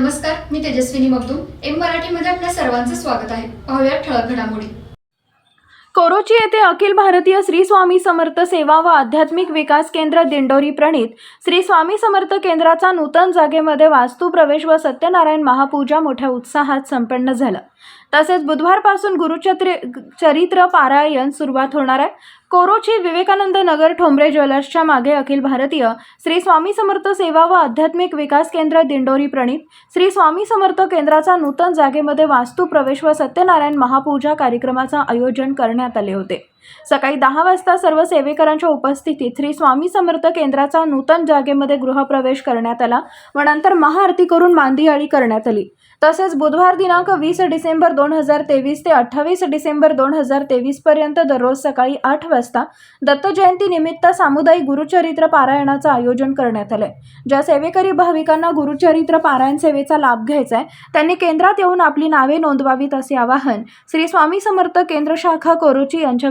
नमस्कार मी तेजस्विनी मगदूम. एम मराठीमध्ये आपल्या सर्वांचं स्वागत आहे. पाहूया ठळक घडामोडी. कोरोची येथे अखिल भारतीय श्री स्वामी समर्थ सेवा व आध्यात्मिक विकास केंद्र दिंडोरी प्रणित श्री स्वामी समर्थ केंद्राचा नूतन जागेमध्ये वास्तू प्रवेश व सत्यनारायण महापूजा मोठ्या उत्साहात संपन्न झाला. तसेच बुधवारपासून गुरुचत्रि चरित्र पारायण सुरुवात होणार आहे. कोरोची विवेकानंद नगर ठोंबरे ज्वेलर्सच्या मागे अखिल भारतीय श्री स्वामी समर्थ सेवा व आध्यात्मिक विकास केंद्र दिंडोरी प्रणित. श्री स्वामी समर्थ केंद्राचा नूतन जागेमध्ये वास्तू प्रवेश व सत्यनारायण महापूजा कार्यक्रमाचं आयोजन करण्यात आले होते. सकाळी दहा वाजता सर्व सेवेकरांच्या उपस्थितीत श्री स्वामी समर्थ केंद्राचा नूतन जागेमध्ये गृहप्रवेश करण्यात आला व नंतर महाआरती करून मांदियाळी करण्यात आली. तसेच बुधवार दिनांक वीस डिसेंबर दोन हजार तेवीस ते अठ्ठावीस डिसेंबर दोन हजार तेवीस पर्यंत दररोज सकाळी आठ वाजता दत्त जयंती निमित्त सामुदायिक गुरुचरित्र पारायणाचं आयोजन करण्यात आलंय. ज्या सेवेकरी भाविकांना गुरुचरित्र पारायण सेवेचा लाभ घ्यायचा आहे त्यांनी केंद्रात येऊन आपली नावे नोंदवावीत असे आवाहन श्री स्वामी समर्थ केंद्र शाखा कोरोची यांच्या